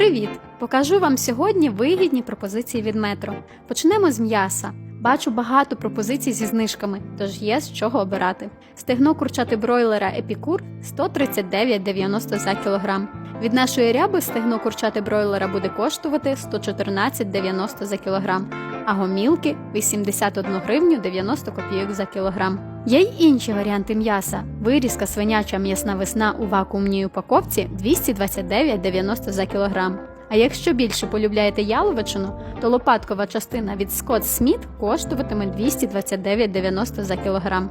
Привіт! Покажу вам сьогодні вигідні пропозиції від метро. Почнемо з м'яса. Бачу багато пропозицій зі знижками, тож є з чого обирати. Стегно курчати бройлера Епікур 139,90 за кілограм. Від нашої ряби стегно курчати бройлера буде коштувати 114,90 за кілограм, а гомілки 81 гривню 90 копійок за кілограм. Є й інші варіанти м'яса. Вирізка свиняча м'ясна весна у вакуумній упаковці 229,90 за кілограм. А якщо більше полюбляєте яловичину, то лопаткова частина від Scott Smith коштуватиме 229,90 за кілограм.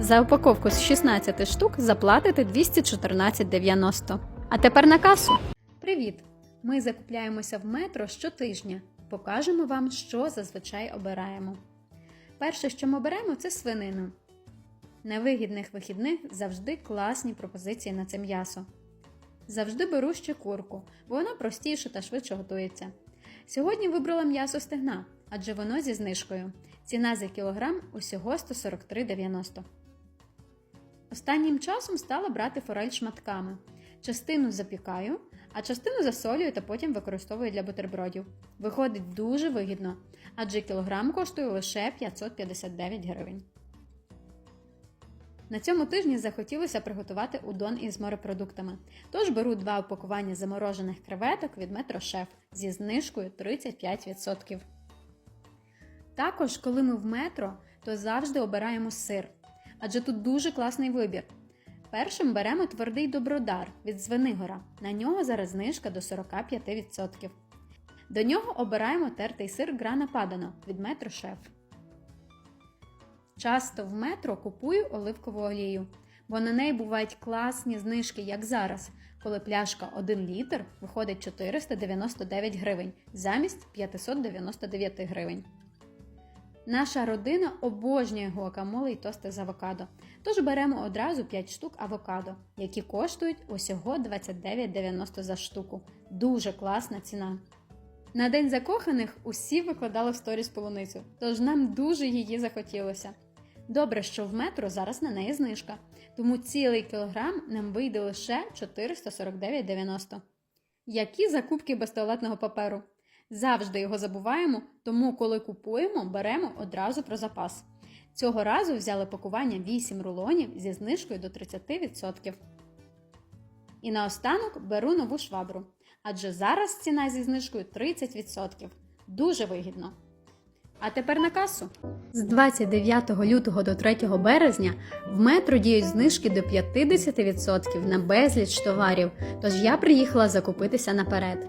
За упаковку з 16 штук заплатите 214,90. А тепер на касу. Привіт! Ми закупляємося в метро щотижня. Покажемо вам, що зазвичай обираємо. Перше, що ми беремо, це свинину. На вигідних вихідних завжди класні пропозиції на це м'ясо. Завжди беру ще курку, бо вона простіша та швидше готується. Сьогодні вибрала м'ясо стегна, адже воно зі знижкою. Ціна за кілограм усього 143,90. Останнім часом стала брати форель шматками. Частину запікаю, а частину засолюю та потім використовую для бутербродів. Виходить дуже вигідно, адже кілограм коштує лише 559 гривень. На цьому тижні захотілося приготувати удон із морепродуктами. Тож беру два упакування заморожених креветок від Метрошеф зі знижкою 35%. Також, коли ми в метро, то завжди обираємо сир, адже тут дуже класний вибір. Першим беремо твердий добродар від Звенигора. На нього зараз знижка до 45%. До нього обираємо тертий сир Грана Падано від Метрошеф. Часто в метро купую оливкову олію, бо на неї бувають класні знижки, як зараз, коли пляшка 1 літр виходить 499 гривень замість 599 гривень. Наша родина обожнює гуакамоле і тости з авокадо, тож беремо одразу 5 штук авокадо, які коштують усього 29,90 за штуку. Дуже класна ціна. На день закоханих усі викладали в сторіс полуницю, тож нам дуже її захотілося. Добре, що в метро зараз на неї знижка, тому цілий кілограм нам вийде лише 449,90. Які закупки без туалетного паперу? Завжди його забуваємо, тому коли купуємо, беремо одразу про запас. Цього разу взяли пакування 8 рулонів зі знижкою до 30%. І наостанок беру нову швабру, адже зараз ціна зі знижкою 30%. Дуже вигідно. А тепер на касу. З 29 лютого до 3 березня в метро діють знижки до 50% на безліч товарів, тож я приїхала закупитися наперед.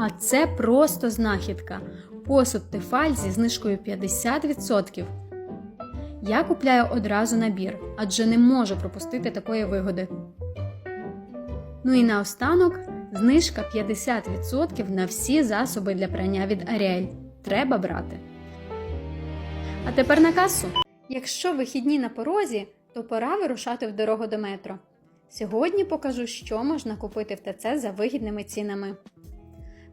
А це просто знахідка. Посуд Тефаль зі знижкою 50%. Я купляю одразу набір, адже не можу пропустити такої вигоди. Ну і наостанок знижка 50% на всі засоби для прання від Ariel. Треба брати. А тепер на касу. Якщо вихідні на порозі, то пора вирушати в дорогу до метро. Сьогодні покажу, що можна купити в ТЦ за вигідними цінами.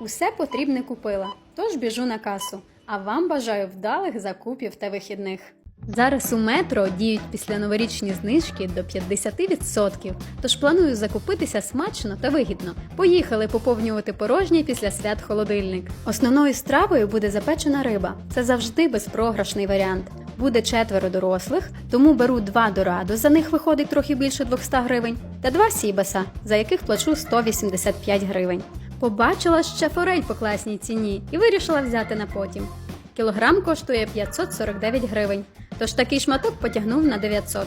Усе потрібне купила, тож біжу на касу. А вам бажаю вдалих закупів та вихідних. Зараз у метро діють після новорічні знижки до 50%, тож планую закупитися смачно та вигідно. Поїхали поповнювати порожній після свят холодильник. Основною стравою буде запечена риба. Це завжди безпрограшний варіант. Буде четверо дорослих, тому беру два дорадо, за них виходить трохи більше 200 гривень, та два сібаса, за яких плачу 185 гривень. Побачила ще форель по класній ціні і вирішила взяти на потім. Кілограм коштує 549 гривень, тож такий шматок потягнув на 900.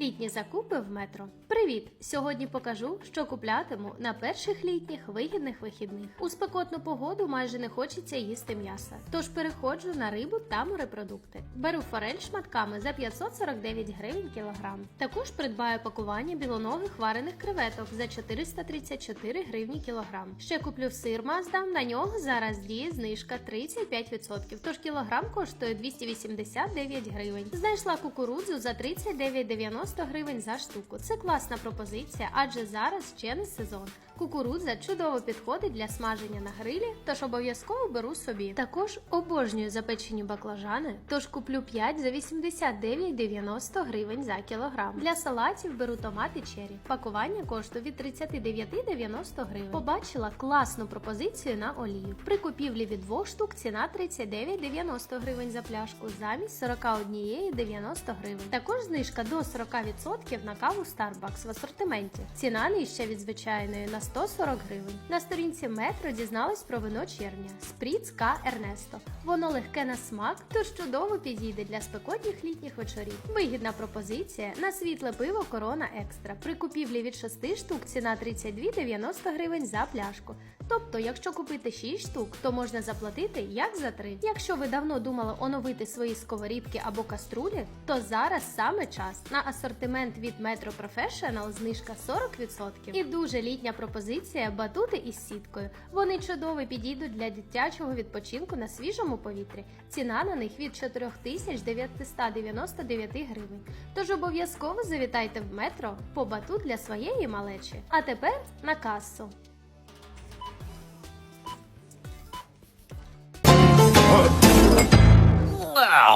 Літні закупи в метро. Привіт! Сьогодні покажу, що куплятиму на перших літніх вигідних вихідних. У спекотну погоду майже не хочеться їсти м'яса. Тож переходжу на рибу та морепродукти. Беру форель шматками за 549 гривень кілограм. Також придбаю пакування білоногих варених креветок за 434 гривні кілограм. Ще куплю сир маздам. На нього зараз діє знижка 35%. Тож кілограм коштує 289 гривень. Знайшла кукурудзу за 39,90 гривень за штуку. Це класна пропозиція, адже зараз ще не сезон. Кукурудза чудово підходить для смаження на грилі, тож обов'язково беру собі. Також обожнюю запечені баклажани, тож куплю 5 за 89,90 гривень за кілограм. Для салатів беру томати чері. Пакування коштує від 39,90 гривень. Побачила класну пропозицію на олію. При купівлі від двох штук ціна 39,90 гривень за пляшку замість 41,90 гривень. Також знижка до 40% на каву Starbucks в асортименті. Ціна нижча від звичайної на 140 гривень. На сторінці метро дізналась про вино червня Спріц К Ернесто. Воно легке на смак, тож чудово підійде для спекотніх літніх вечорів. Вигідна пропозиція на світле пиво Корона Екстра. При купівлі від 6 штук ціна 32,90 гривень за пляшку. Тобто, якщо купити 6 штук, то можна заплатити як за 3. Якщо ви давно думали оновити свої сковорідки або каструлі, то зараз саме час. На асортимент від Metro Professional знижка 40%. І дуже літня пропозиція батути із сіткою. Вони чудово підійдуть для дитячого відпочинку на свіжому повітрі. Ціна на них від 4999 гривень. Тож обов'язково завітайте в метро по батут для своєї малечі. А тепер на касу. Wow.